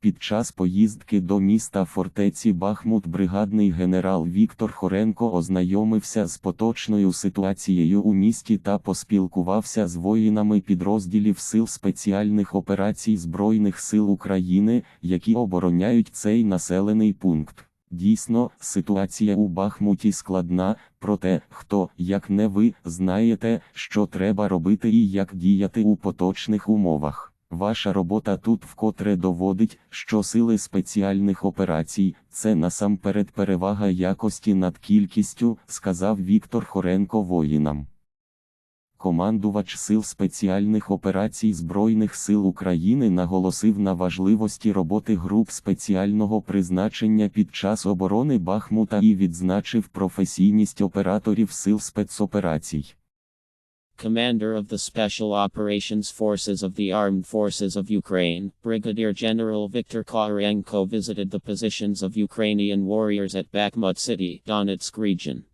Під час поїздки до міста фортеці Бахмут бригадний генерал Віктор Хоренко ознайомився з поточною ситуацією у місті та поспілкувався з воїнами підрозділів Сил спеціальних операцій Збройних сил України, які обороняють цей населений пункт. Дійсно, ситуація у Бахмуті складна, проте хто, як не ви, знаєте, що треба робити і як діяти у поточних умовах. Ваша робота тут вкотре доводить, що сили спеціальних операцій це насамперед перевага якості над кількістю, сказав Віктор Хоренко воїнам. Командувач Сил спеціальних операцій Збройних сил України наголосив на важливості роботи груп спеціального призначення під час оборони Бахмута і відзначив професійність операторів сил спецоперацій. Commander of the Special Operations Forces of the Armed Forces of Ukraine, Brigadier General Viktor Korenko visited the positions of Ukrainian warriors at Bakhmut City, Donetsk region.